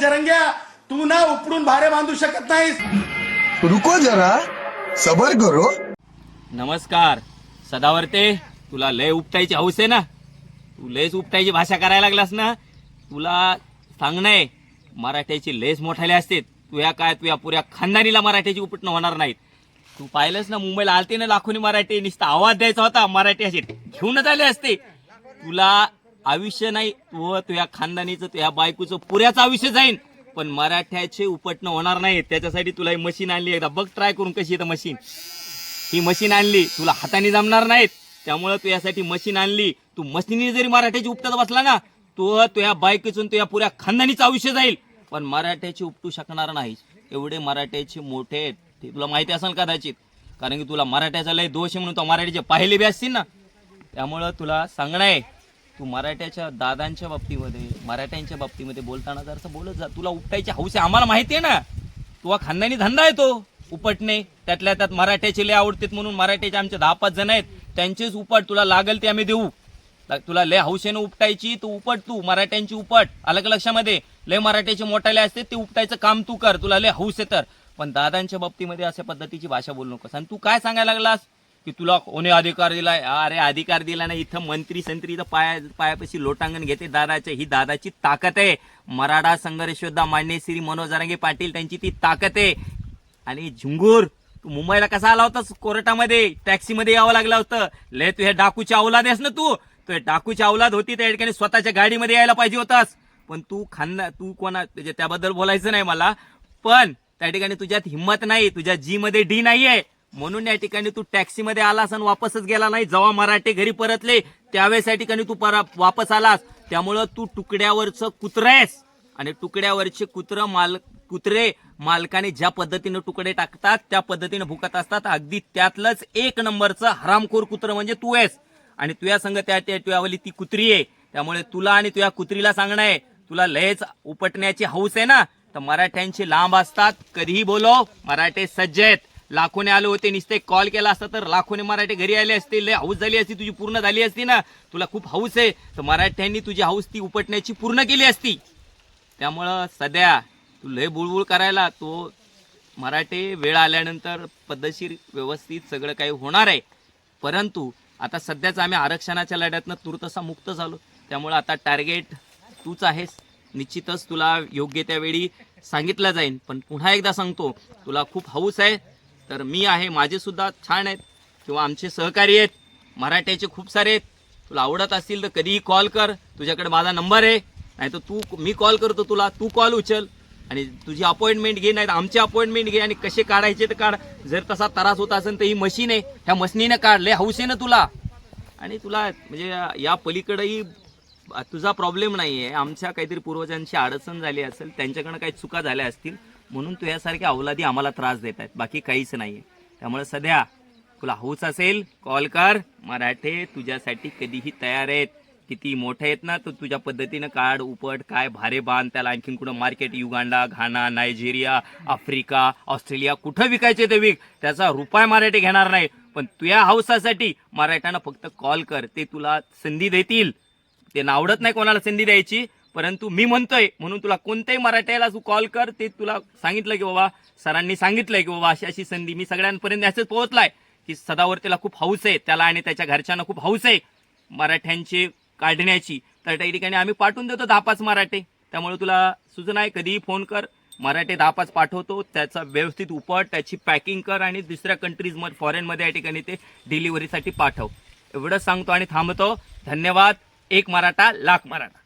जरंग्या तू ना उपडून भारे बांधू शकत नाहीस. रुको जरा सबर करो. नमस्कार. सदावर्ते तुला लय उपटायची हौस आहे ना? तू लयच उपटायची भाषा करायला लागलास ना? तुला सांगणं आहे मराठ्याची लयच मोठाले असते. तू या काय तू या पुऱ्या खानदानीला मराठ्याची उपटणं होणार नाहीत. तू पाहिलंस ना मुंबईला आलते ना लाखोनी मराठी नुसता आवाज द्यायचा होता मराठी असे घेऊनच आले असते. तुला आयुष्य नाही व तुझ्या खानदानीचं तुझ्या बायकोचं पुऱ्याचं आयुष्य जाईन. पण मराठ्याचे उपटणं होणार नाही त्याच्यासाठी तुला ही मशीन आणली एकदा. बघ ट्राय करून कशी येतं मशीन ही मशीन आणली तुला हाताने जमणार नाहीत. त्यामुळं तू यासाठी मशीन आणली. तू मशीनी जरी मराठ्याची उपटत बसला ना तो तुझ्या बायकीतून तुझ्या पुऱ्या खानदानीचं आयुष्य जाईल. पण मराठ्याची उपटू शकणार नाही. एवढे मराठ्याचे मोठे आहेत. ते तुला माहिती असेल कदाचित. कारण की तुला मराठ्याचा लय दोष आहे म्हणून तो मराठीचे पाहिले बी असतील ना. त्यामुळं तुला सांगणं आहे तू मराठ्याच्या दादांच्या बाबतीमध्ये मराठ्यांच्या बाबतीमध्ये बोलताना जरासं बोलत जा तुला उपटायची हौस आहे आम्हाला माहिती आहे ना. तुला खानदानी धंदा आहे तो उपटणे. त्यातल्या त्यात मराठ्याचे लय आवडतात म्हणून मराठ्याचे आमचे दहा पाच जण आहेत. त्यांचेच उपट तुला लागेल ते आम्ही देऊ. तुला लय हौसेनं उपटायची तू उपट तू मराठ्यांची उपट. अलग लक्षामध्ये लय मराठ्याचे मोठाले असते ते उपटायचं काम तू कर तुला लय हौस आहे तर. पण दादांच्या बाबतीमध्ये अशा पद्धतीची भाषा बोलू नकोस. आणि तू काय सांगायला लागलास? की तुला कोणी अधिकार दिलाय? अरे अधिकार दिला नाही. इथं मंत्री संत्री इथं पाया पायापाशी लोटांगण घेते दादाचे ही दादाची ताकद आहे. मराठा संघर्ष योद्धा मान्य श्री मनोज अरंगे पाटील त्यांची ती ताकद आहे. आणि झुंगूर तू मुंबईला कसा आला होतास कोर्टामध्ये? टॅक्सीमध्ये यावं लागलं होतं. लय तू हे डाकूची अवलाद आहेस ना तू? तू हे डाकूची अवलाद होती त्या ठिकाणी स्वतःच्या गाडीमध्ये यायला पाहिजे होतास. पण तू खांदा तू कोणा म्हणजे त्याबद्दल बोलायचं नाही मला. पण त्या ठिकाणी तुझ्यात हिंमत नाही. तुझ्या जी मध्ये डी नाहीये. म्हणून या ठिकाणी तू टॅक्सीमध्ये आलास आणि वापसच गेला नाही. जेव्हा मराठे घरी परतले त्यावेळेस या ठिकाणी तू परा वापस आलास. त्यामुळं तू तुकड्यावरचं कुत्र आहेस. आणि तुकड्यावरचे कुत्र माल कुत्रे मालकाने ज्या पद्धतीने तुकडे टाकतात त्या पद्धतीने भुकत असतात. अगदी त्यातलंच एक नंबरचं हरामखोर कुत्र म्हणजे तू आहेस. आणि तुझ्या संग त्या तुयावली ती कुत्री आहे. त्यामुळे तुला आणि तुझ्या कुत्रीला सांगणं आहे. तुला लयच उपटण्याची हौस आहे ना? तर मराठ्यांची लांब असतात. कधीही बोलो मराठे सज्ज आहेत. लाखोने आले होते नुसते कॉल केला असता तर लाखोने मराठे घरी आले असते लय हौस झाली असती तुझी पूर्ण झाली असती ना. तुला खूप हौस आहे. तर मराठ्यांनी तुझी हौस ती उपटण्याची पूर्ण केली असती. त्यामुळं सध्या तू लय बुळबुळ करायला तो मराठे वेळ आल्यानंतर पद्धतशीर व्यवस्थित सगळं काही होणार आहे. परंतु आता सध्याच आम्ही आरक्षणाच्या लढ्यातनं तुर्तसा मुक्त झालो. त्यामुळं आता टार्गेट तूच आहेस. निश्चितच तुला योग्य त्यावेळी सांगितलं जाईल पण पुन्हा एकदा सांगतो तुला खूप हौस आहे. तर मी आहे माझेसुद्धा छान आहेत किंवा आमचे सहकारी आहेत मराठ्याचे खूप सारे आहेत. तुला आवडत असतील तर कधीही कॉल कर तुझ्याकडे माझा नंबर आहे. नाही तर तू मी कॉल करतो तुला तू कॉल उचल. आणि तुझी अपॉइंटमेंट घे नाही तर आमची अपॉइंटमेंट घे आणि कसे काढायचे तर काढ. जर तसा त्रास होत असेल तर ही मशीन आहे ह्या मशीनीनं काढ लय हौस आहे ना तुला. आणि तुला म्हणजे या पलीकडंही तुझा प्रॉब्लेम नाही आहे आमच्या काहीतरी पूर्वजांची अडचण झाली असेल त्यांच्याकडनं काही चुका झाल्या असतील म्हणून तू यासारख्या अवलादी आम्हाला त्रास देत आहेत. बाकी काहीच नाही आहे त्यामुळे सध्या तुला हौस असेल कॉल कर. मराठे तुझ्यासाठी कधीही तयार आहेत. किती मोठे आहेत ना तर तुझ्या पद्धतीनं काढ उपट काय भारे बांध. त्याला आणखीन कुठं market Uganda Ghana Nigeria Africa Australia कुठं विकायचे ते विक. त्याचा रुपाय मराठी घेणार नाही. पण तुझ्या हौसासाठी मराठ्यांना फक्त कॉल कर. ते तुला संधी देतील. ते आवडत नाही कोणाला संधी द्यायची. परंतु मी म्हणतोय म्हणून तुला कोणत्याही मराठ्याला तू कॉल कर ते तुला सांगितलं की बाबा सरांनी सांगितलंय की बाबा अशी अशी संधी मी सगळ्यांपर्यंत असंच पोहोचलाय. की सदावर्तीला खूप हौस आहे त्याला आणि त्याच्या घरच्यांना खूप हौस आहे मराठ्यांची काढण्याची. तर त्या ठिकाणी आम्ही पाठवून देतो दहा पाच मराठे. त्यामुळे तुला सूचना आहे कधीही फोन कर. मराठे दहा पाच पाठवतो त्याचा व्यवस्थित उपट त्याची पॅकिंग कर आणि दुसऱ्या कंट्रीजमध्ये फॉरेनमध्ये या ठिकाणी ते डिलिव्हरीसाठी पाठव. एवढंच सांगतो आणि थांबतो. धन्यवाद. एक मराठा लाख मराठा.